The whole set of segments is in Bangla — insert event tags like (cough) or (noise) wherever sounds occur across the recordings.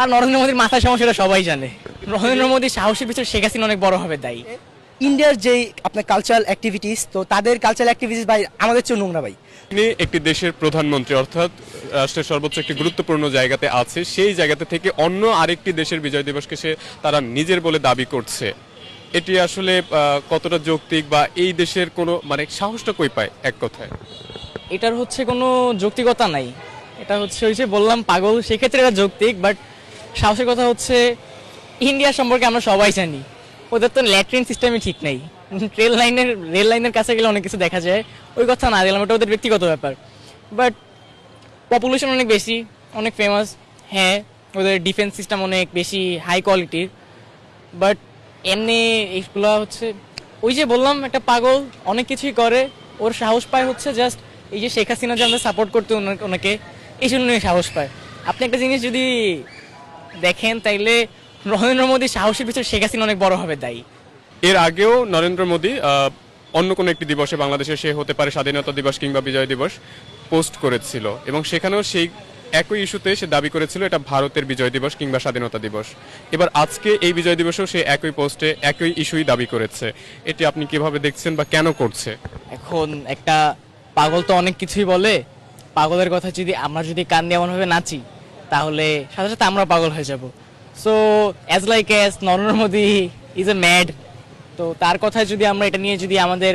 আর নরেন্দ্র মোদীর মাথায় সমস্যা এটা সবাই জানে। নরেন্দ্র মোদী সাহসের পিছনে শেখ হাসিনা অনেক বড় হবে দায়ী। ইন্ডিয়ার যেই আপনার কালচারাল অ্যাক্টিভিটিস তো তাদের কালচারাল অ্যাক্টিভিটিস ভাই আমাদের চেয়ে নোংরা ভাই। তিনি একটি দেশের প্রধানমন্ত্রী অর্থাৎ রাষ্ট্রের সর্বোচ্চ একটি গুরুত্বপূর্ণ জায়গাতে আছে। সেই জায়গাতে থেকে অন্য আরেকটি দেশের বিজয় দিবসকে সে তারা নিজের বলে দাবি করছে। এটি আসলে কতটা যৌক্তিক বা এই দেশের কোনো মানে সাহসটা কই পায় এক কথায়? এটার হচ্ছে কোনো যৌক্তিকতা নাই। এটা হচ্ছে ওই যে বললাম পাগল। সেক্ষেত্রে এটা যৌক্তিক বাট সাহসের কথা হচ্ছে, ইন্ডিয়া সম্পর্কে আমরা সবাই জানি। ওদের তো ল্যাট্রিন সিস্টেমই ঠিক নেই। রেল লাইনের রেল লাইনের কাছে গেলে অনেক কিছু দেখা যায়। ওই কথা না দিলাম, ওটা ওদের ব্যক্তিগত ব্যাপার। বাট পপুলেশন অনেক বেশি, অনেক ফেমাস হ্যাঁ ওদের ডিফেন্স সিস্টেম অনেক বেশি হাই কোয়ালিটির বাট এমনি এইগুলো হচ্ছে, ওই যে বললাম, একটা পাগল অনেক কিছুই করে। ওর সাহস পায় হচ্ছে জাস্ট এই যে শেখ হাসিনা যে আমরা সাপোর্ট করতে ওনা- ওনাকে, এই জন্যই সাহস পায়। আপনি একটা জিনিস যদি দেখেন তাইলে নরেন্দ্র মোদী সাহসের পিছনে শেখ হাসিনা অনেক বড় হবে দায়ী। এর আগেও নরেন্দ্র মোদী অন্য কোনো একটি দিবসে বাংলাদেশে সে হতে পারে স্বাধীনতা দিবস কিংবা বিজয় দিবস পোস্ট করেছিল। এবং সেখানেও সেই একই ইস্যুতে সে দাবি করেছিল এটা ভারতের বিজয় দিবস কিংবা স্বাধীনতা দিবস। এবার আজকে এই বিজয় দিবসেও সে একই পোস্টে একই ইস্যুই দাবি করেছে। এটি আপনি কীভাবে দেখছেন বা কেন করছে? এখন একটা পাগল তো অনেক কিছুই বলে। পাগলের কথা যদি আমরা যদি কান দিয়ে এমনভাবে নাচি তাহলে সাথে সাথে আমরা পাগল হয়ে যাব। So as like as Narendra Modi is a mad তো তার কথায় যদি আমরা এটা নিয়ে যদি আমাদের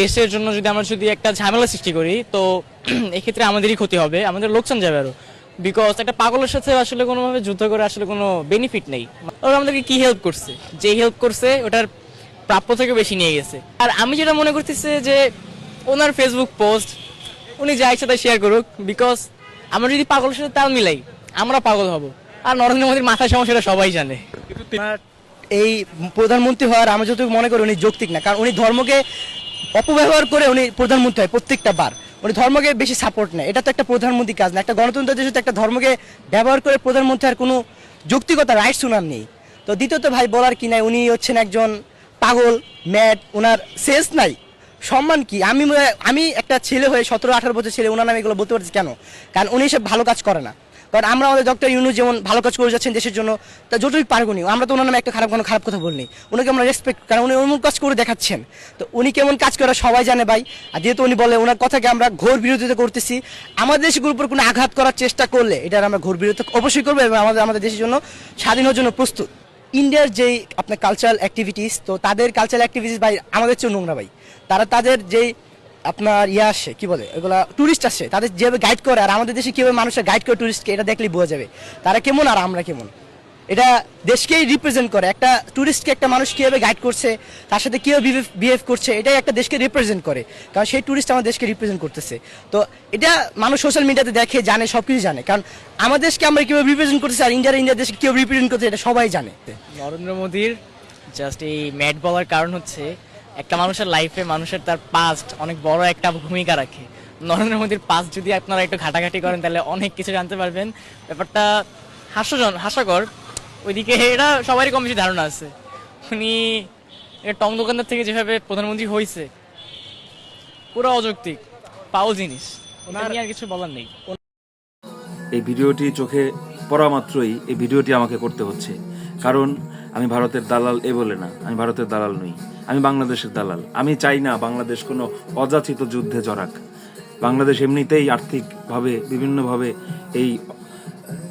দেশের জন্য যদি আমরা যদি একটা ঝামেলা সৃষ্টি করি, তো (clears throat) এক্ষেত্রে আমাদেরই ক্ষতি হবে, আমাদের লোকসান যাবে আরও। বিকজ একটা পাগলের সাথে আসলে কোনোভাবে যুদ্ধ করে আসলে কোনো বেনিফিট নেই। ওরা আমাদেরকে কি হেল্প করছে? যে হেল্প করছে, ওটার প্রাপ্য থেকে বেশি নিয়ে গেছে। আর আমি যেটা মনে করতেছি যে ওনার ফেসবুক পোস্ট উনি যা ইচ্ছা তাই শেয়ার করুক। বিকজ আমরা যদি পাগলের সাথে তাল মিলাই আমরা পাগল হব। আর নরেন্দ্র মোদীর মাথায় সমস্যা এটা সবাই জানে। এই প্রধানমন্ত্রী হওয়ার আমি যতটুকু মনে করি উনি যৌক্তিক না, কারণ উনি ধর্মকে অপব্যবহার করে উনি প্রধানমন্ত্রী হয় প্রত্যেকটা বার। উনি ধর্মকে বেশি সাপোর্ট নেয়। এটা তো একটা প্রধানমন্ত্রী কাজ না, একটা গণতন্ত্র দেশে একটা ধর্মকে ব্যবহার করে প্রধানমন্ত্রী আর কোনো যৌক্তিকতা রাইটস ওনার নেই। তো দ্বিতীয়ত ভাই বলার কি নাই, উনি হচ্ছেন একজন পাগল ম্যাড ওনার সেন্স নাই। সম্মান কি? আমি আমি একটা ছেলে হয়ে সতেরো আঠারো বছর ছেলে ওনার নামে এগুলো বলতে পারছি কেন? কারণ উনি সব ভালো কাজ করে না। কারণ আমরা আমাদের ডক্টর ইউনুস যেমন ভালো কাজ করে যাচ্ছেন দেশের জন্য, তা যতটুকু পারব নি আমরা তো ওনার নামে একটা খারাপ কোনো খারাপ কথা বলিনি। উনাকে আমরা রেসপেক্ট কারণ উনি অমন কাজ করে দেখাচ্ছেন। তো উনি কেমন কাজ করে সবাই জানে ভাই। আর যেহেতু উনি বলে ওনার কথাকে আমরা ঘোর বিরোধিতা করতেছি, আমাদের দেশের উপর কোনো আঘাত করার চেষ্টা করলে এটার আমরা ঘোর বিরোধিতা অবশ্যই করব এবং আমাদের আমাদের দেশের জন্য স্বাধীন জন্য প্রস্তুত। ইন্ডিয়ার যেই আপনার কালচারাল অ্যাক্টিভিটিস তো তাদের কালচারাল অ্যাক্টিভিটিস ভাই আমাদের চেয়ে নোংরা ভাই। তারা তাদের যেই আপনার ইয়ে আসে, কি বলে, এগুলা টুরিস্ট আসে, তাদের যেভাবে গাইড করে, আর আমাদের দেশে কীভাবে মানুষের গাইড করে টুরিস্টকে এটা দেখলেই বোঝা যাবে। তারা কেমন আর আমরা কেমন? এটা দেশকেই রিপ্রেজেন্ট করে, একটা টুরিস্টকে একটা মানুষ কীভাবে গাইড করছে, তার সাথে কীভাবে বিহেভ করছে, এটাই একটা দেশকে রিপ্রেজেন্ট করে, কারণ সেই টুরিস্ট আমার দেশকে রিপ্রেজেন্ট করতেছে। তো এটা মানুষ সোশ্যাল মিডিয়াতে দেখে, জানে সব কিছু জানে, কারণ আমাদের দেশকে আমরা কীভাবে রিপ্রেজেন্ট করতেছি, আর ইন্ডিয়ার ইন্ডিয়া দেশকে কীভাবে রিপ্রেজেন্ট করতেছে, এটা সবাই জানে। নরেন্দ্র মোদীর জাস্ট এই ম্যাট বলার কারণ হচ্ছে একটা মানুষের লাইফে মানুষের তার পাস্ট অনেক বড় একটা ভূমিকা রাখে। নরেন্দ্র মোদীর পাস্ট যদি আপনারা একটু ঘাটাঘাটি করেন তাহলে অনেক কিছু জানতে পারবেন। ব্যাপারটা হাস্যজন হাস্যকর। ওইদিকে এটা সবারই কম বেশি ধারণা আছে। উনি টং দোকানদার থেকে যেভাবে প্রধানমন্ত্রী হয়েছে পুরো অযৌক্তিক পাও জিনিস। আর কিছু বলার নেই। এই ভিডিওটি চোখে পড়া মাত্রই এই ভিডিওটি আমাকে করতে হচ্ছে। কারণ আমি ভারতের দালাল এ বলে না আমি ভারতের দালাল নই। আমি বাংলাদেশের দালাল। আমি চাই না বাংলাদেশ কোনো অযাচিত যুদ্ধে জড়াক। বাংলাদেশ এমনিতেই আর্থিকভাবে, বিভিন্নভাবে এই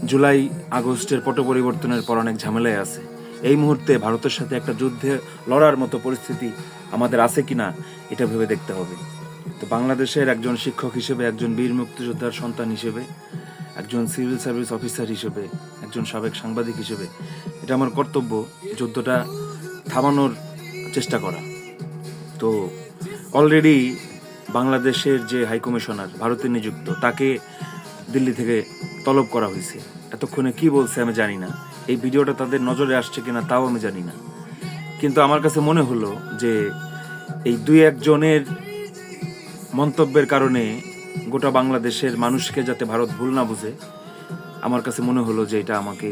জুলাই আগস্টের পট পরিবর্তনের পর অনেক ঝামেলায় আছে। এই মুহূর্তে ভারতের সাথে একটা যুদ্ধে লড়ার মতো পরিস্থিতি আমাদের আছে কিনা, এটা ভেবে দেখতে হবে। তো বাংলাদেশের একজন শিক্ষক হিসেবে, একজন বীর মুক্তিযোদ্ধার সন্তান হিসেবে, একজন সিভিল সার্ভিস অফিসার হিসেবে, একজন সাবেক সাংবাদিক হিসেবে, এটা আমার কর্তব্য। যুদ্ধটা থামানোর চেষ্টা করা। তো অলরেডি বাংলাদেশের যে হাই কমিশনার ভারতে নিযুক্ত, তাকে দিল্লি থেকে তলব করা হয়েছে। এতক্ষণে কি বলছে আমি জানি না। এই ভিডিওটা তাদের নজরে আসছে কিনা তাও আমি জানি না। কিন্তু আমার কাছে মনে হলো যে এই দুই একজনের মন্তব্যের কারণে গোটা বাংলাদেশের মানুষকে যাতে ভারত ভুল না বুঝে, আমার কাছে মনে হলো যে এটা আমাকে,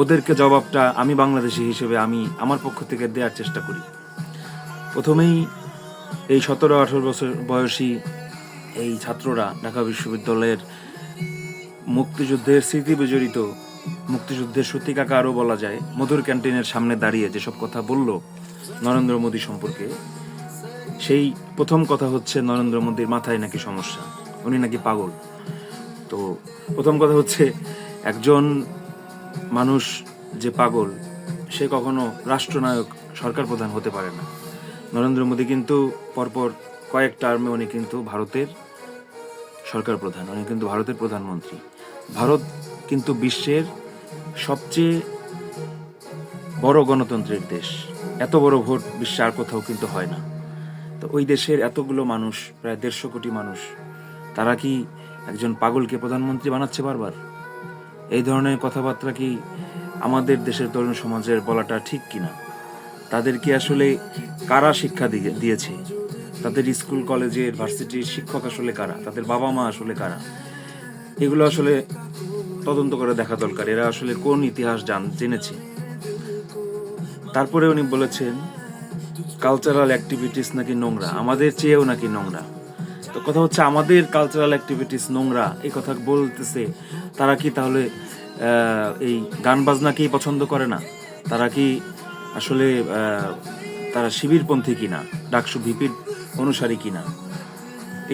ওদেরকে জবাবটা আমি বাংলাদেশি হিসেবে আমি আমার পক্ষ থেকে দেওয়ার চেষ্টা করি। প্রথমেই এই সতেরো আঠারো বছর বয়সী এই ছাত্ররা ঢাকা বিশ্ববিদ্যালয়ের মুক্তিযুদ্ধের স্মৃতি বিজড়িত, মুক্তিযুদ্ধের সত্যিকাকে আরও বলা যায়, মধুর ক্যান্টিনের সামনে দাঁড়িয়ে যেসব কথা বলল নরেন্দ্র মোদী সম্পর্কে, সেই প্রথম কথা হচ্ছে নরেন্দ্র মোদীর মাথায় নাকি সমস্যা, উনি নাকি পাগল। তো প্রথম কথা হচ্ছে একজন মানুষ যে পাগল, সে কখনো রাষ্ট্রনায়ক, সরকার প্রধান হতে পারে না। নরেন্দ্র মোদী কিন্তু পরপর কয়েক টার্মে উনি কিন্তু ভারতের সরকার প্রধান, উনি কিন্তু ভারতের প্রধানমন্ত্রী। ভারত কিন্তু বিশ্বের সবচেয়ে বড় গণতন্ত্রের দেশ। এত বড় ভোট বিশ্বে আর কোথাও কিন্তু হয় না। তো ওই দেশের এতগুলো মানুষ, প্রায় দেড়শো কোটি মানুষ, তারা কি একজন পাগলকে প্রধানমন্ত্রী বানাচ্ছে বারবার? এই ধরনের কথাবার্তা কি আমাদের দেশের তরুণ সমাজের বলাটা ঠিক কিনা? তাদের কি আসলে কারা শিক্ষা দিয়ে- দিয়েছে? তাদের স্কুল কলেজের ভার্সিটির শিক্ষক আসলে কারা? তাদের বাবা মা আসলে কারা? এগুলো আসলে তদন্ত করে দেখা দরকার। এরা আসলে কোন ইতিহাস জান, জেনেছে? তারপরে উনি বলেছেন কালচারাল অ্যাক্টিভিটিস নাকি নোংরা? আমাদের চেয়েও নাকি নোংরা? তো কথা হচ্ছে, আমাদের কালচারাল অ্যাক্টিভিটিস নোংরা? এই কথা বলতেছে, তারা কি তাহলে এই গান বাজনাকেই পছন্দ করে না? তারা কি আসলে তারা শিবিরপন্থী কিনা, ডাকসু ভিপির অনুসারী কিনা,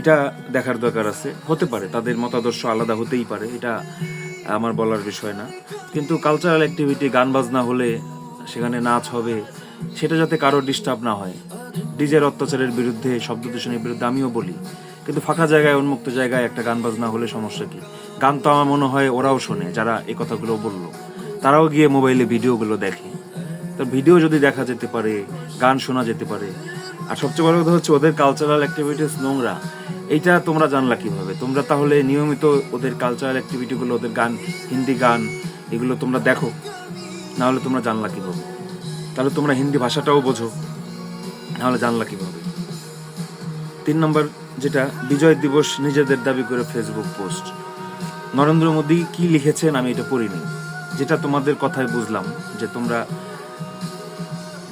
এটা দেখার দরকার আছে। হতে পারে, তাদের মতাদর্শ আলাদা হতেই পারে, এটা আমার বলার বিষয় না। কিন্তু কালচারাল অ্যাক্টিভিটি গান বাজনা হলে সেখানে নাচ হবে, সেটা যাতে কারও ডিস্টার্ব না হয়। ডিজের অত্যাচারের বিরুদ্ধে, শব্দ দূষণের বিরুদ্ধে আমিও বলি। কিন্তু ফাঁকা জায়গায়, উন্মুক্ত জায়গায় একটা গান বাজনা হলে সমস্যা কি? গান তো আমার মনে হয় ওরাও শোনে, যারা এই কথাগুলো বলল। তারাও গিয়ে মোবাইলে ভিডিওগুলো দেখে। তো ভিডিও যদি দেখা যেতে পারে, গান শোনা যেতে পারে। আর সবচেয়ে বড় কথা হচ্ছে ওদের কালচারাল অ্যাক্টিভিটিস নোংরা। এইটা তোমরা জানলা কীভাবে? তোমরা তাহলে নিয়মিত ওদের কালচারাল অ্যাক্টিভিটিগুলো ওদের গান, হিন্দি গান, এগুলো তোমরা দেখো। নাহলে তোমরা জানলা কীভাবে? তাহলে তোমরা হিন্দি ভাষাটাও বোঝো। নাহলে জানলা কীভাবে? তিন নম্বর যেটা, বিজয় দিবস নিজেদের দাবি করে ফেসবুক পোস্ট নরেন্দ্র মোদী কি লিখেছেন আমি এটা পড়িনি। যেটা তোমাদের কথায় বুঝলাম যে তোমরা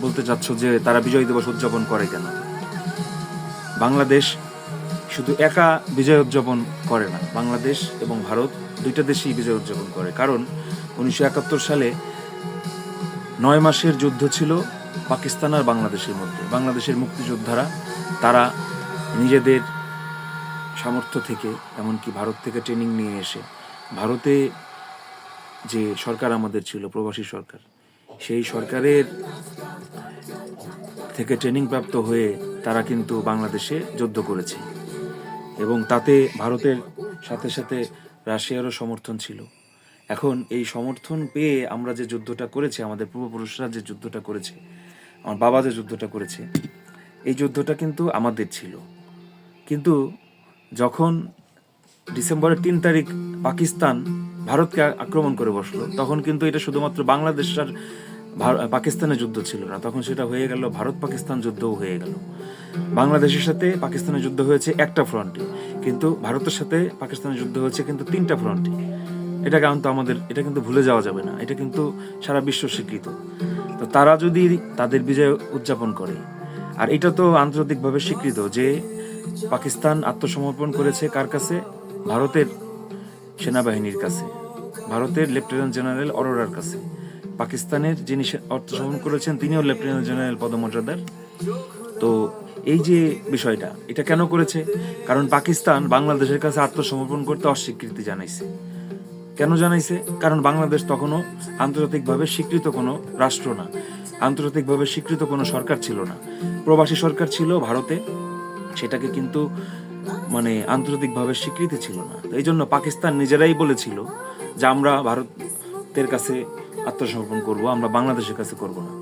বলতে চাচ্ছ যে তারা বিজয় দিবস উদযাপন করে কেন? বাংলাদেশ শুধু একা বিজয় উদযাপন করে না, বাংলাদেশ এবং ভারত দুইটা দেশেই বিজয় উদযাপন করে। কারণ উনিশশো একাত্তর সালে নয় মাসের যুদ্ধ ছিল পাকিস্তান আর বাংলাদেশের মধ্যে। বাংলাদেশের মুক্তিযোদ্ধারা, তারা নিজেদের সামর্থ্য থেকে, এমনকি ভারত থেকে ট্রেনিং নিয়ে এসে, ভারতে যে সরকার আমাদের ছিল, প্রবাসী সরকার, সেই সরকারের থেকে ট্রেনিং প্রাপ্ত হয়ে তারা কিন্তু বাংলাদেশে যুদ্ধ করেছে। এবং তাতে ভারতের সাথে সাথে রাশিয়ারও সমর্থন ছিল। এখন এই সমর্থন পেয়ে আমরা যে যুদ্ধটা করেছি, আমাদের পূর্বপুরুষরা যে যুদ্ধটা করেছে, আমার বাবা যে যুদ্ধটা করেছে, এই যুদ্ধটা কিন্তু আমাদের ছিল। কিন্তু যখন ডিসেম্বরের তিন তারিখ পাকিস্তান ভারতকে আক্রমণ করে বসল, তখন কিন্তু এটা শুধুমাত্র বাংলাদেশ পাকিস্তানের যুদ্ধ ছিল না। তখন সেটা হয়ে গেল ভারত পাকিস্তান যুদ্ধও হয়ে গেল। বাংলাদেশের সাথে পাকিস্তানের যুদ্ধ হয়েছে একটা ফ্রন্টে, কিন্তু ভারতের সাথে পাকিস্তানের যুদ্ধ হয়েছে কিন্তু তিনটা ফ্রন্টে। এটা কিন্তু আমাদের, এটা কিন্তু ভুলে যাওয়া যাবে না। এটা কিন্তু সারা বিশ্ব স্বীকৃত। তো তারা যদি তাদের বিজয় উদযাপন করে, আর এটা তো আন্তর্জাতিকভাবে স্বীকৃত যে পাকিস্তান আত্মসমর্পণ করেছে কার কাছে? ভারতের সেনাবাহিনীর কাছে। ভারতের লেফটেন্যান্ট জেনারেল অরোরার কাছে। পাকিস্তানের যিনি আত্মসমর্পণ করেছেন, তিনিও লেফটেন্যান্ট জেনারেল পদমর্যাদার। তো এই যে বিষয়টা, এটা কেন করেছে? কারণ পাকিস্তান বাংলাদেশের কাছে আত্মসমর্পণ করতে অস্বীকৃতি জানাইছে। কেন জানাইছে? কারণ বাংলাদেশ তখনও আন্তর্জাতিকভাবে স্বীকৃত কোনো রাষ্ট্র না। আন্তর্জাতিকভাবে স্বীকৃত কোনো সরকার ছিল না। প্রবাসী সরকার ছিল ভারতে, সেটাকে কিন্তু মানে আন্তর্জাতিকভাবে স্বীকৃতি ছিল না। এই জন্য পাকিস্তান নিজেরাই বলেছিল যে আমরা ভারতের কাছে আত্মসমর্পণ করব, আমরা বাংলাদেশের কাছে করব না।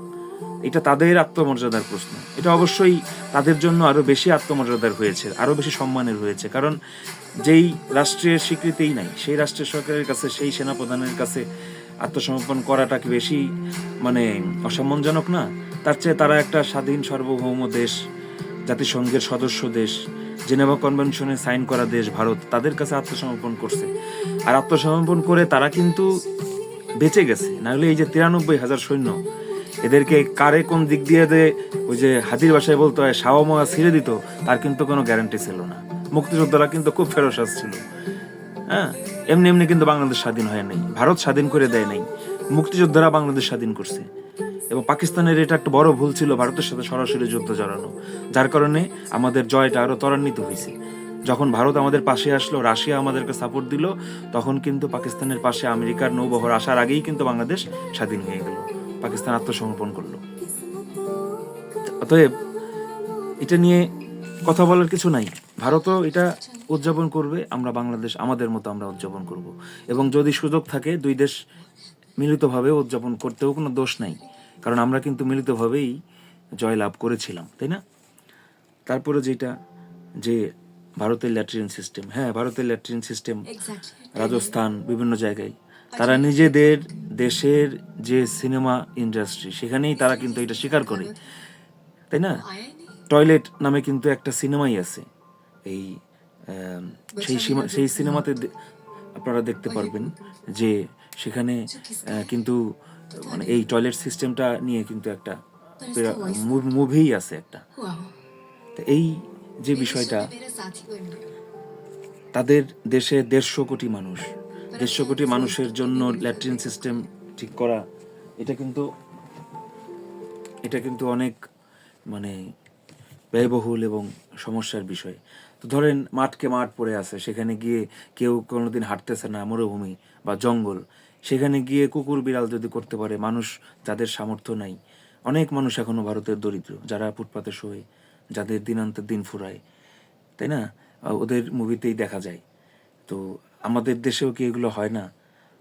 এটা তাদের আত্মমর্যাদার প্রশ্ন। এটা অবশ্যই তাদের জন্য আরও বেশি আত্মমর্যাদার হয়েছে, আরও বেশি সম্মানের হয়েছে। কারণ যেই রাষ্ট্রের স্বীকৃতিই নাই, সেই রাষ্ট্রের সরকারের কাছে, সেই সেনাপ্রধানের কাছে আত্মসমর্পণ করাটা কি বেশি মানে অসম্মানজনক না। তার চেয়ে তারা একটা স্বাধীন সার্বভৌম দেশ, জাতিসংঘের সদস্য দেশ, জেনেভা কনভেনশনে সাইন করা দেশ, ভারত, তাদের কাছে আত্মসমর্পণ করছে। আর আত্মসমর্পণ করে তারা কিন্তু বেঁচে গেছে। নাহলে এই যে তিরানব্বই হাজার সৈন্য, এদেরকে কারে কোন দিক দিয়ে ওই যে হাতির বাসায় বলতো হয় ছিঁড়ে দিত তার কিন্তু কোনো গ্যারান্টি ছিল না। মুক্তিযোদ্ধারা কিন্তু খুব ফেরস ছিল। হ্যাঁ এমনি এমনি কিন্তু বাংলাদেশ স্বাধীন হয় নাই। ভারত স্বাধীন করে দেয় নাই। মুক্তিযোদ্ধারা বাংলাদেশ স্বাধীন করছে। এবং পাকিস্তানের এটা একটা বড় ভুল ছিল ভারতের সাথে সরাসরি যুদ্ধ জড়ানো। যার কারণে আমাদের জয়টা আরও ত্বরান্বিত হয়েছে। যখন ভারত আমাদের পাশে আসলো, রাশিয়া আমাদেরকে সাপোর্ট দিল, তখন কিন্তু পাকিস্তানের পাশে আমেরিকার নৌবহর আসার আগেই কিন্তু বাংলাদেশ স্বাধীন হয়ে গেল। পাকিস্তান আত্মসমর্পণ করল। অতএব এটা নিয়ে কথা বলার কিছু নাই। ভারতও এটা উদযাপন করবে, আমরা বাংলাদেশ আমাদের মতো আমরা উদযাপন করব। এবং যদি সুযোগ থাকে, দুই দেশ মিলিতভাবে উদযাপন করতেও কোনো দোষ নাই। কারণ আমরা কিন্তু মিলিতভাবেই জয় লাভ করেছিলাম, তাই না? তারপরে যেটা, যে ভারতের ল্যাট্রিন সিস্টেম হ্যাঁ ভারতের ল্যাট্রিন সিস্টেম রাজস্থান বিভিন্ন জায়গায়। তারা নিজেদের দেশের যে সিনেমা ইন্ডাস্ট্রি সেখানেই তারা কিন্তু এটা স্বীকার করে। তাই না? টয়লেট নামে কিন্তু একটা সিনেমাই আছে। এই সেই সিনেমা- সেই সিনেমাতে আপনারা দেখতে পারবেন যে সেখানে কিন্তু মানে এই টয়লেট সিস্টেমটা নিয়ে কিন্তু একটা মুভিই আছে একটা। এই যে বিষয়টা, তাদের দেশে দেড়শো কোটি মানুষ। দেড়শো কোটি মানুষের জন্য ল্যাট্রিন সিস্টেম ঠিক করা, এটা কিন্তু এটা কিন্তু অনেক মানে ব্যয়বহুল এবং সমস্যার বিষয়। তো ধরেন, মাঠকে মাঠ পড়ে আছে, সেখানে গিয়ে কেউ কোনোদিন হাঁটতেছে না, মরুভূমি বা জঙ্গল। সেখানে গিয়ে কুকুর বিড়াল যদি করতে পারে, মানুষ যাদের সামর্থ্য নাই। অনেক মানুষ এখনও ভারতের দরিদ্র, যারা ফুটপাতে শোয়ে। যাদের দিনান্তের দিন ফুরায়, তাই না? ওদের মুভিতেই দেখা যায়। তো আমাদের দেশেও কি এগুলো হয় না?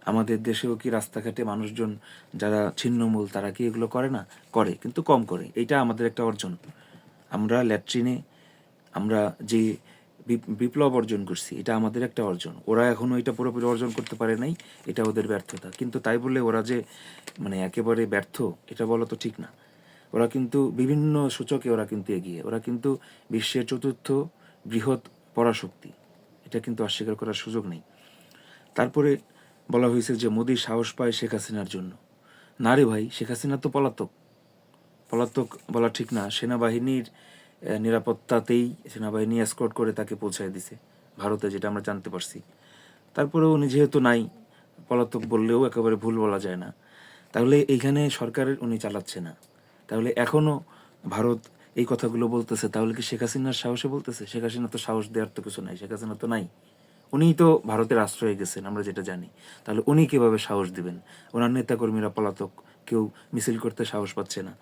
আমাদের দেশেও কি রাস্তাঘাটে মানুষজন যারা ছিন্নমূল, তারা কি এগুলো করে না? করে, কিন্তু কম করে। এটা আমাদের একটা অর্জন। আমরা ল্যাট্রিনে, আমরা যে বিপ- বিপ্লব অর্জন করছি, এটা আমাদের একটা অর্জন। ওরা এখনও এটা পুরোপুরি অর্জন করতে পারে নাই, এটা ওদের ব্যর্থতা। কিন্তু তাই বলে ওরা যে মানে একেবারে ব্যর্থ, এটা বলা তো ঠিক না। ওরা কিন্তু বিভিন্ন সূচকে ওরা কিন্তু এগিয়ে, ওরা কিন্তু বিশ্বের চতুর্থ বৃহৎ পরাশক্তি। এটা কিন্তু অস্বীকার করার সুযোগ নেই। তারপরে বলা হয়েছে যে মোদি সাহস পায় শেখ হাসিনার জন্য। না রে ভাই, শেখ হাসিনা তো পলাতক। পলাতক বলা ঠিক না, সেনাবাহিনীর নিরাপত্তাতেই সেনাবাহিনী এসকর্ট করে তাকে পৌঁছায় দিছে, ভারতে যেটা আমরা জানতে পারছি। তারপরেও উনি যেহেতু নাই, পলাতক বললেও একেবারে ভুল বলা যায় না। তাহলে এইখানে সরকারের উনি চালাচ্ছে না। তাহলে এখনও ভারত এই কথাগুলো বলতেছে, তাহলে কি শেখ হাসিনার সাহসে বলতেছে? শেখ হাসিনা তো সাহস দেওয়ার তো কিছু নাই, শেখ হাসিনা তো নাই। উনিই তো ভারতের আশ্রয়ে গেছেন, আমরা যেটা জানি। তাহলে উনি কীভাবে সাহস দিবেন? ওনার নেতাকর্মীরা পলাতক, কেউ মিছিল করতে সাহস পাচ্ছে না।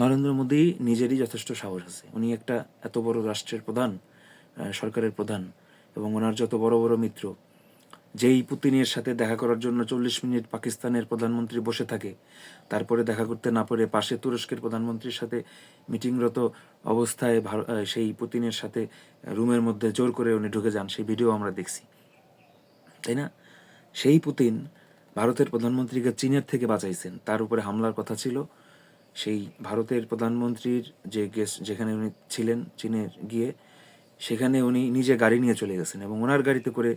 নরেন্দ্র মোদী নিজেরই যথেষ্ট সাহস আছে। উনি একটা এত বড় রাষ্ট্রের প্রধান সরকারের প্রধান, এবং ওনার যত বড় বড় মিত্র যেই পুতিনের সাথে দেখা করার জন্য চল্লিশ মিনিট পাকিস্তানের প্রধানমন্ত্রী বসে থাকে, তারপরে দেখা করতে না পারে পাশে তুরস্কের প্রধানমন্ত্রীর সাথে মিটিংরত অবস্থায় সেই পুতিনের সাথে রুমের মধ্যে জোর করে উনি ঢুকে যান, সেই ভিডিও আমরা দেখছি। তাই না? সেই পুতিন ভারতের প্রধানমন্ত্রীকে চীনের থেকে বাঁচাইছেন। তার উপরে হামলার কথা ছিল। সেই ভারতের প্রধানমন্ত্রীর যে গেস্ট যেখানে উনি ছিলেন চীনে গিয়ে, সেখানে উনি নিজে গাড়ি নিয়ে চলে গেছেন এবং ওনার গাড়িতে করে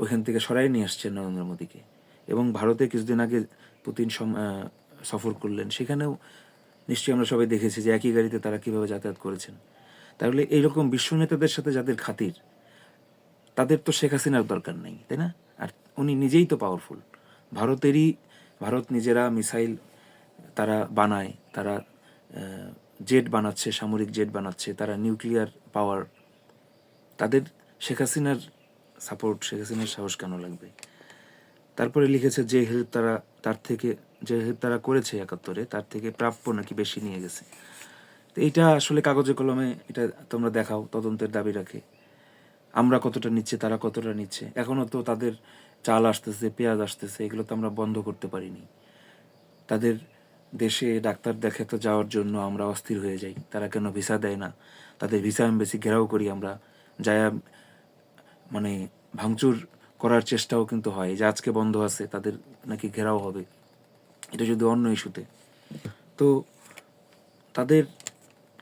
ওইখান থেকে সরাই নিয়ে আসছেন নরেন্দ্র মোদীকে। এবং ভারতে কিছুদিন আগে পুতিন সফর করলেন। সেখানেও নিশ্চয়ই আমরা সবাই দেখেছি যে একই গাড়িতে তারা কীভাবে যাতায়াত করেছেন। তাহলে এইরকম বিশ্ব নেতাদের সাথে যাদের খাতির, তাদের তো শেখ হাসিনার দরকার নেই, তাই না? আর উনি নিজেই তো পাওয়ারফুল ভারতেরই, ভারত নিজেরা মিসাইল তারা বানায়, তারা জেট বানাচ্ছে, সামরিক জেট বানাচ্ছে, তারা নিউক্লিয়ার পাওয়ার তাদের শেখ হাসিনার সাপোর্ট শেখ হাসিনার সাহস কেন লাগবে? তারপরে লিখেছে, যে হেল্প তারা, তার থেকে, যে হেল্প তারা করেছে একাত্তরে, তার থেকে প্রাপ্য নাকি বেশি নিয়ে গেছে? তো এইটা আসলে কাগজে কলমে এটা তোমরা দেখাও, তদন্তের দাবি রাখে। আমরা কতটা নিচ্ছে, তারা কতটা নিচ্ছে? এখনও তো তাদের চাল আসতেছে, পেঁয়াজ আসতেছে, এগুলো তো আমরা বন্ধ করতে পারিনি। তাদের দেশে ডাক্তার দেখাতে যাওয়ার জন্য আমরা অস্থির হয়ে যাই। তারা কেন ভিসা দেয় না? তাদের ভিসা এম্বাসি ঘেরাও করি আমরা। যায়া মানে ভাঙচুর করার চেষ্টাও কিন্তু হয়। যে আজকে বন্ধ আছে, তাদের নাকি ঘেরাও হবে। এটা যদি অন্য ইস্যুতে। তো তাদের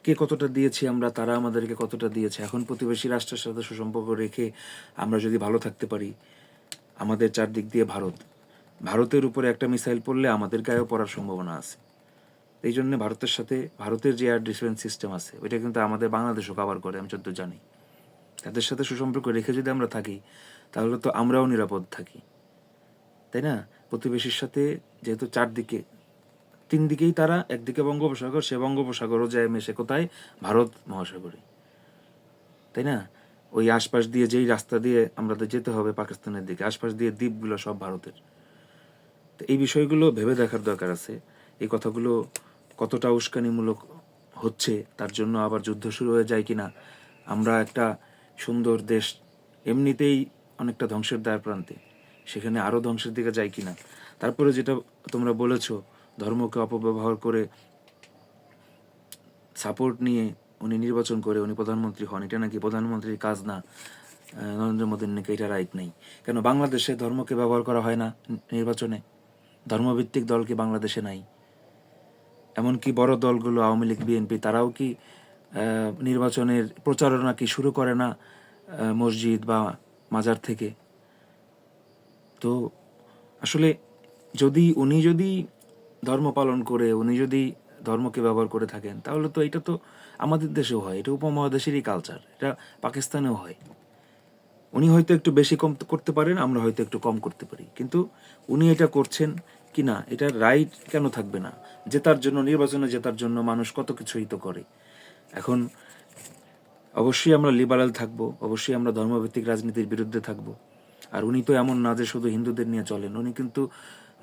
কে কতটা দিয়েছি আমরা, তারা আমাদেরকে কতটা দিয়েছে? এখন প্রতিবেশী রাষ্ট্রের সাথে সুসম্পর্ক রেখে আমরা যদি ভালো থাকতে পারি, আমাদের চারদিক দিয়ে ভারত। ভারতের উপরে একটা মিসাইল পড়লে আমাদের গায়েও পড়ার সম্ভাবনা আছে। এই জন্য ভারতের সাথে, ভারতের যে এয়ার ডিফেন্স সিস্টেম আছে, ওইটা কিন্তু আমাদের বাংলাদেশও কভার করে, আমি যত জানি। তাদের সাথে সুসম্পর্ক রেখে যদি আমরা থাকি, তাহলে তো আমরাও নিরাপদ থাকি। তাই না? প্রতিবেশীর সাথে যেহেতু চারদিকে তিন দিকেই তারা, একদিকে বঙ্গোপসাগর, সে বঙ্গোপসাগরও যায় মেশে কোথায়? ভারত মহাসাগরে। তাই না? ওই আশপাশ দিয়ে যেই রাস্তা দিয়ে আমাদের যেতে হবে পাকিস্তানের দিকে, আশপাশ দিয়ে দ্বীপগুলো সব ভারতের। তো এই বিষয়গুলো ভেবে দেখার দরকার আছে। এই কথাগুলো কতটা উস্কানিমূলক হচ্ছে, তার জন্য আবার যুদ্ধ শুরু হয়ে যায় কিনা, আমরা একটা সুন্দর দেশ, এমনিতেই অনেকটা ধ্বংসের দ্বার প্রান্তে সেখানে আরও ধ্বংসের দিকে যায় কিনা? তারপরে যেটা তোমরা বলেছ, ধর্মকে অপব্যবহার করে সাপোর্ট নিয়ে উনি নির্বাচন করে, উনি প্রধানমন্ত্রী হন, এটা নাকি প্রধানমন্ত্রীর কাজ না? নরেন্দ্র মোদীর নাকি এটা রাইট নেই। কেন বাংলাদেশে ধর্মকে ব্যবহার করা হয় না নির্বাচনে? ধর্মভিত্তিক দল কি বাংলাদেশে নাই। এমনকি বড় দলগুলো, আওয়ামী লীগ, বিএনপি, তারাও কি নির্বাচনের প্রচারণা কি শুরু করে না মসজিদ বা মাজার থেকে? তো আসলে যদি উনি যদি ধর্ম পালন করে, উনি যদি ধর্মকে ব্যবহার করে থাকেন, তাহলে তো এটা তো আমাদের দেশেও হয়। এটা উপমহাদেশেরই কালচার এটা পাকিস্তানেও হয়। উনি হয়তো একটু বেশি কম করতে পারেন, আমরা হয়তো একটু কম করতে পারি। কিন্তু উনি এটা করছেন কি না এটা রাইট কেন থাকবে না? জেতার জন্য, নির্বাচনে জেতার জন্য মানুষ কত কিছুই তো করে। এখন অবশ্যই আমরা লিবারাল থাকব, অবশ্যই আমরা ধর্মভিত্তিক রাজনীতির বিরুদ্ধে থাকব। আর উনি তো এমন না যে শুধু হিন্দুদের নিয়ে চলেন, উনি কিন্তু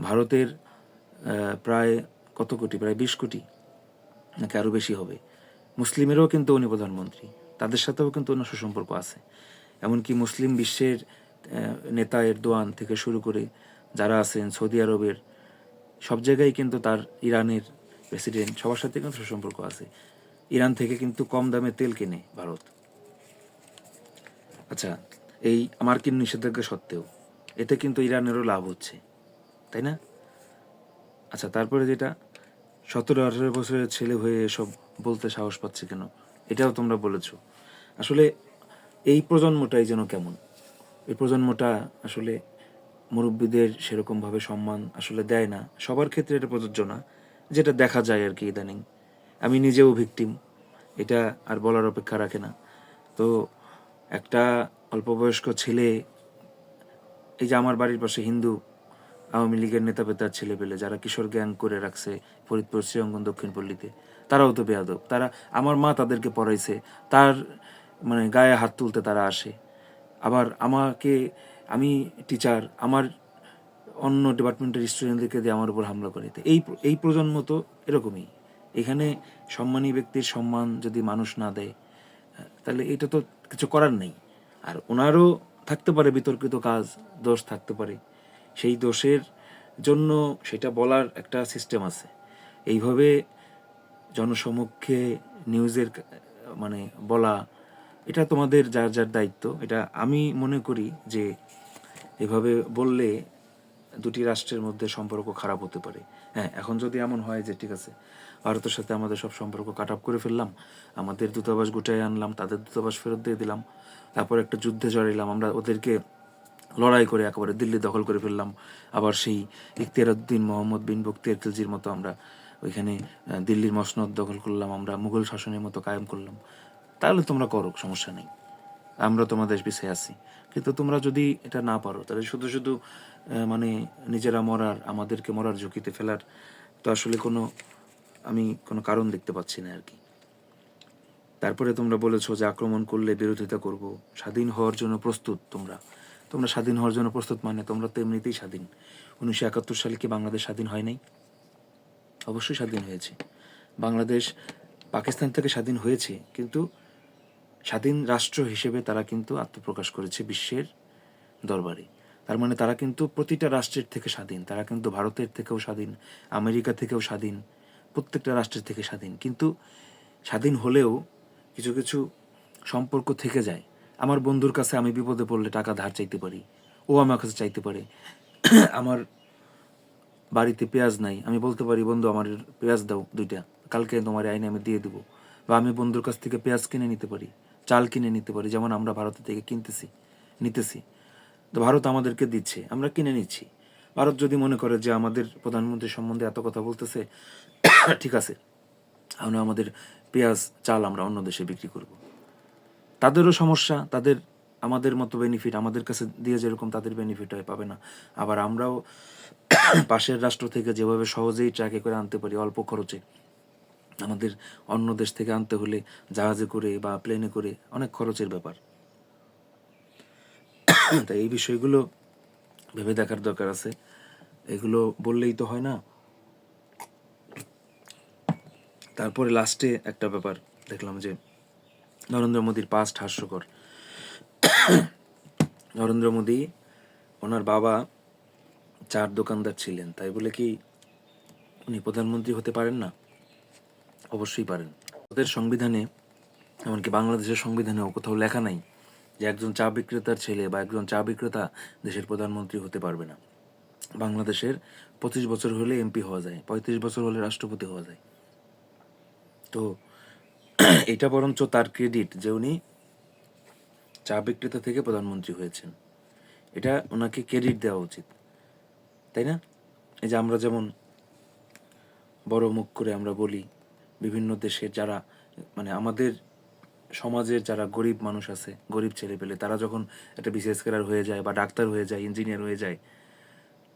ভারতের প্রায় কত কোটি, প্রায় বিশ কোটি, নাকি আরও বেশি হবে। মুসলিমেরও কিন্তু উনি প্রধানমন্ত্রী, তাদের সাথেও কিন্তু ওনার সুসম্পর্ক আছে। এমনকি মুসলিম বিশ্বের নেতা এরদোয়ান থেকে শুরু করে যারা আছেন, সৌদি আরবের, সব জায়গায় কিন্তু তার ইরানের প্রেসিডেন্ট, সবার সাথে কিন্তু সুসম্পর্ক আছে। ইরান থেকে কিন্তু কম দামে তেল কেনে ভারত। আচ্ছা এই মার্কিন নিষেধাজ্ঞা সত্ত্বেও এতে কিন্তু ইরানেরও লাভ হচ্ছে, তাই না? আচ্ছা তারপরে যেটা, সতেরো আঠারো বছরের ছেলে হয়ে এসব বলতে সাহস পাচ্ছে কেন? এটাও তোমরা বলেছ। আসলে এই প্রজন্মটাই যেন কেমন? এই প্রজন্মটা আসলে মুরব্বীদের সেরকমভাবে সম্মান আসলে দেয় না। সবার ক্ষেত্রে এটা প্রযোজ্য না, যেটা দেখা যায় আর কি ইদানিং। আমি নিজেও ভিকটিম এটা আর বলার অপেক্ষা রাখে না। তো একটা অল্পবয়স্ক ছেলে, এই যে আমার বাড়ির পাশে হিন্দু, আওয়ামী লীগের নেতা পেতার ছেলে পেলে যারা কিশোর গ্যাং করে রাখছে ফরিদপুর শ্রীঅঙ্গন দক্ষিণ পল্লীতে, তারাও তো বেয়াদব। তারা, আমার মা তাদেরকে পড়াইছে, তার মানে গায়ে হাত তুলতে তারা আসে। আবার আমাকে, আমি টিচার আমার অন্য ডিপার্টমেন্টের স্টুডেন্টদেরকে দিয়ে আমার উপর হামলা করে। এই এই প্রজন্ম তো এরকমই। এখানে সম্মানী ব্যক্তির সম্মান যদি মানুষ না দেয় তাহলে এটা তো কিছু করার নেই। আর ওনারও থাকতে পারে বিতর্কিত কাজ, দোষ থাকতে পারে। সেই দোষের জন্য সেটা বলার একটা সিস্টেম আছে। এইভাবে জনসমক্ষে নিউজের মানে বলা, এটা তোমাদের যার যার দায়িত্ব। এটা আমি মনে করি যে এভাবে বললে দুটি রাষ্ট্রের মধ্যে সম্পর্ক খারাপ হতে পারে। হ্যাঁ এখন যদি এমন হয় যে ঠিক আছে ভারতের সাথে আমাদের সব সম্পর্ক কাট আপ করে ফেললাম, আমাদের দূতাবাস গুটাই আনলাম, তাদের দূতাবাস ফেরত দিয়ে দিলাম, তারপর একটা যুদ্ধে জড়াইলাম, আমরা ওদেরকে লড়াই করে একেবারে দিল্লি দখল করে ফেললাম, আবার সেই ইখতিয়ারউদ্দিন মোহাম্মদ বিন বক্তিয়ার খিলজির মতো আমরা ওইখানে দিল্লির মসনদ দখল করলাম, আমরা মুঘল শাসনের মতো কায়েম করলাম। তাহলে তোমরা করো, সমস্যা নেই। আমরা তোমাদের পিছিয়ে আছি। কিন্তু তোমরা যদি এটা না পারো, তাহলে শুধু শুধু মানে নিজেরা মরার, আমাদেরকে মরার ঝুঁকিতে ফেলার তো আসলে কোনো আমি কোনো কারণ দেখতে পাচ্ছি না আর কি তারপরে তোমরা বলেছ যে আক্রমণ করলে বিরোধিতা করব। স্বাধীন হওয়ার জন্য প্রস্তুত তোমরা। তোমরা স্বাধীন হওয়ার জন্য প্রস্তুত মানে তোমরা তো এমনিতেই স্বাধীন। উনিশশো একাত্তর সালে কি বাংলাদেশ স্বাধীন হয় নাই? অবশ্যই স্বাধীন হয়েছে। বাংলাদেশ পাকিস্তান থেকে স্বাধীন হয়েছে, কিন্তু স্বাধীন রাষ্ট্র হিসেবে তারা কিন্তু আত্মপ্রকাশ করেছে বিশ্বের দরবারে। তার মানে তারা কিন্তু প্রতিটা রাষ্ট্রের থেকে স্বাধীন। তারা কিন্তু ভারতের থেকেও স্বাধীন, আমেরিকা থেকেও স্বাধীন প্রত্যেকটা রাষ্ট্রের থেকে স্বাধীন। কিন্তু স্বাধীন হলেও কিছু কিছু সম্পর্ক থেকে যায়। আমার বন্ধুর কাছে আমি বিপদে পড়লে টাকা ধার চাইতে পারি। ও আমার কাছে চাইতে পারে। (clears throat) আমার বাড়িতে পেঁয়াজ নাই। আমি বলতে পারি, বন্ধু, আমার পেঁয়াজ দাও দুইটা। কালকে তোমার আইনে আমি দিয়ে দেবো। বা আমি বন্ধুর কাছ থেকে পেঁয়াজ কিনে নিতে পারি, চাল কিনে নিতে পারি, যেমন আমরা ভারত থেকে কিনতেছি, নিতেছি। তো ভারত আমাদেরকে দিচ্ছে, আমরা কিনে নিচ্ছি। ভারত যদি মনে করে যে আমাদের প্রধানমন্ত্রী সম্বন্ধে এত কথা বলতেছে (coughs) ঠিক আছে। আমরা আমাদের পেঁয়াজ, চাল আমরা অন্য দেশে বিক্রি করব। তাদেরও সমস্যা, তাদের, আমাদের মতো বেনিফিট আমাদের কাছে দিয়ে যেরকম তাদের বেনিফিট হয়, পাবে না। আবার আমরাও (coughs) পাশের রাষ্ট্র থেকে যেভাবে সহজেই ট্রাকে করে আনতে পারি, অল্প খরচে, আমাদের অন্য দেশ থেকে আনতে হলে জাহাজে করে বা প্লেনে করে অনেক খরচের ব্যাপার। (coughs) তাই এই বিষয়গুলো ভেবে দেখার দরকার আছে। এগুলো বললেই তো হয় না। তারপরে লাস্টে একটা ব্যাপার দেখলাম যে, নরেন্দ্র মোদীর পাস্ট হাস্যকর। নরেন্দ্র মোদী ওনার বাবা চার দোকানদার ছিলেন, তাই বলে কি উনি প্রধানমন্ত্রী হতে পারেন না? অবশ্যই পারেন। ওদের সংবিধানে, এমনকি বাংলাদেশের সংবিধানেও কোথাও লেখা নাই যে একজন চা বিক্রেতার ছেলে বা একজন চা বিক্রেতা দেশের প্রধানমন্ত্রী হতে পারবে না। বাংলাদেশের পঁচিশ বছর হলে এমপি হওয়া যায়, পঁয়ত্রিশ বছর হলে রাষ্ট্রপতি হওয়া যায়। তো (clears throat) এটা বরঞ্চ তার ক্রেডিট যে উনি চা বিক্রেতা থেকে প্রধানমন্ত্রী হয়েছেন। এটা ওনাকে ক্রেডিট দেওয়া উচিত, তাই না? এই যে আমরা যেমন বড় মুখ করে আমরা বলি, বিভিন্ন দেশের যারা মানে আমাদের সমাজের যারা গরিব মানুষ আছে, গরিব ছেলে পেলে তারা যখন একটা বিসিএস ক্যাডার হয়ে যায় বা ডাক্তার হয়ে যায় ইঞ্জিনিয়ার হয়ে যায়,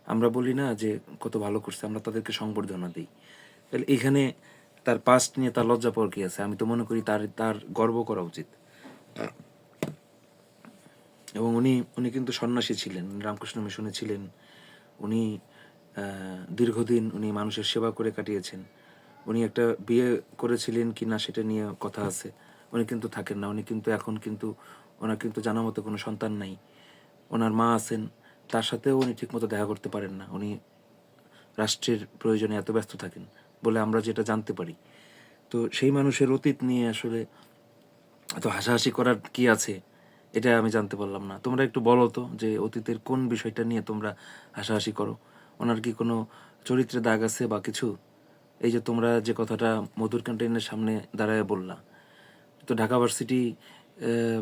আমরা বলি না যে কত ভালো করছে, আমরা তাদেরকে সংবর্ধনা দিই। তাহলে এখানে তার পাস্ট নিয়ে তার লজ্জা পর কি আছে? আমি তো মনে করি তার তার গর্ব করা উচিত। এবং উনি উনি কিন্তু সন্ন্যাসী ছিলেন, রামকৃষ্ণ মিশনে ছিলেন। উনি দীর্ঘদিন উনি মানুষের সেবা করে কাটিয়েছেন। উনি একটা বিয়ে করেছিলেন কি না সেটা নিয়ে কথা আছে। উনি কিন্তু থাকেন না, উনি কিন্তু এখন কিন্তু, ওনার কিন্তু জানা মতো কোনো সন্তান নাই। ওনার মা আছেন, তার সাথেও উনি ঠিকমতো দেখা করতে পারেন না। উনি রাষ্ট্রের প্রয়োজনে এত ব্যস্ত থাকেন। বলে আমরা যেটা জানতে পারি। তো সেই মানুষের অতীত নিয়ে আসলে এত হাসাহাসি করার কি আছে, এটা আমি জানতে পারলাম না। তোমরা একটু বলো তো যে অতীতের কোন বিষয়টা নিয়ে তোমরা হাসাহাসি করো? ওনার কি কোনো চরিত্রে দাগ আছে বা কিছু? এই যে তোমরা যে কথাটা মধুর ক্যান্টিনের সামনে দাঁড়ায় বললা। তো ঢাকা ভার্সিটি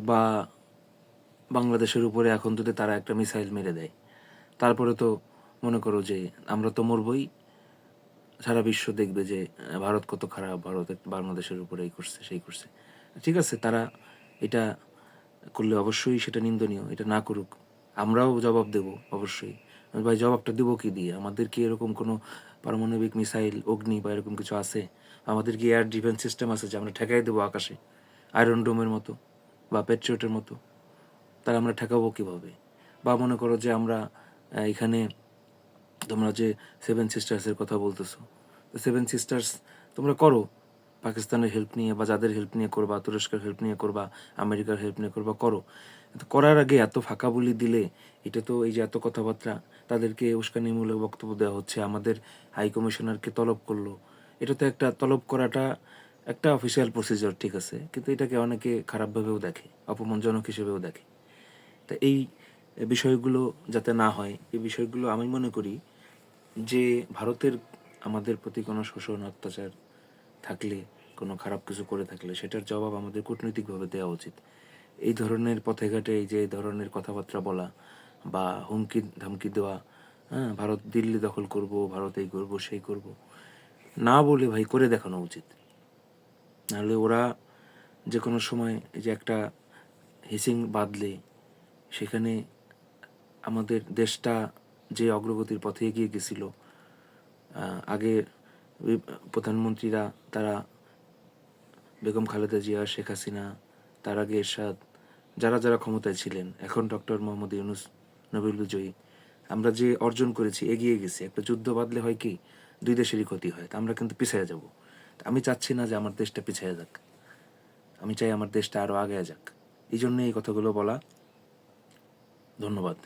বা বাংলাদেশের উপরে এখন যদি তারা একটা মিসাইল মেরে দেয়, তারপরে তো মনে করো যে আমরা তো মরবই। সারা বিশ্ব দেখবে যে ভারত কত খারাপ, ভারত, বাংলাদেশের উপরে এই করছে, সেই করছে। ঠিক আছে, তারা এটা করলে অবশ্যই সেটা নিন্দনীয়, এটা না করুক। আমরাও জবাব দেব, অবশ্যই। ভাই, জবাবটা দেবো কি দিয়ে? আমাদের কি এরকম কোনো পারমাণবিক মিসাইল, অগ্নি বা এরকম কিছু আছে? আমাদের কি এয়ার ডিফেন্স সিস্টেম আছে যে আমরা ঠেকাই দেবো আকাশে? আয়রন ডোমের মতো বা পেট্রিয়টের মতো? তারা আমরা ঠেকাবো কীভাবে? বা মনে করো যে আমরা এখানে তোমরা যে সেভেন সিস্টার্সের কথা বলতেছো। তো সেভেন সিস্টার্স তোমরা করো। পাকিস্তানের হেল্প নিয়ে বা যাদের হেল্প নিয়ে করবা, তুরস্কের হেল্প নিয়ে করবা, আমেরিকার হেল্প নিয়ে করবা, করো। করার আগে এত ফাঁকা বলি দিলে, এটা তো এই যে এত কথাবার্তা, তাদেরকে উস্কানিমূলক বক্তব্য দেওয়া হচ্ছে, আমাদের হাই কমিশনারকে তলব করল। এটা তো একটা তলব করাটা একটা অফিসিয়াল প্রসিজার ঠিক আছে? কিন্তু এটাকে অনেকে খারাপভাবেও দেখে, অপমানজনক হিসেবেও দেখে। তা এই বিষয়গুলো যাতে না হয়, এই বিষয়গুলো আমি মনে করি যে ভারতের আমাদের প্রতি কোনো শোষণ, অত্যাচার থাকলে, কোনো খারাপ কিছু করে থাকলে সেটার জবাব আমাদের কূটনৈতিকভাবে দেওয়া উচিত। এই ধরনের পথে ঘাটে এই যে ধরনের কথাবার্তা বলা বা হুমকি, ধমকি দেওয়া হ্যাঁ ভারত দিল্লি দখল করব, ভারত এই করব, সেই করব, না বলে ভাই করে দেখানো উচিত। নাহলে ওরা যে কোনো সময় এই যে একটা হিসিং বাঁধলে সেখানে আমাদের দেশটা যে অগ্রগতির পথে এগিয়ে গেছিল। আগে প্রধানমন্ত্রীরা তারা বেগম খালেদা জিয়া, শেখ হাসিনা, তার আগে এরশাদ, যারা যারা ক্ষমতায় ছিলেন, এখন ডক্টর মোহাম্মদ ইউনুস নোবেল বিজয়ী আমরা যে অর্জন করেছি, এগিয়ে গেছি। একটা যুদ্ধ বাদলে হয় কি? দুই দেশেরই ক্ষতি হয়, তা আমরা কিন্তু পিছিয়ে যাব। আমি চাচ্ছি না যে আমার দেশটা পিছিয়ে যাক। আমি চাই আমার দেশটা আরও আগে যাক। এই জন্য এই কথাগুলো বলা। ধন্যবাদ।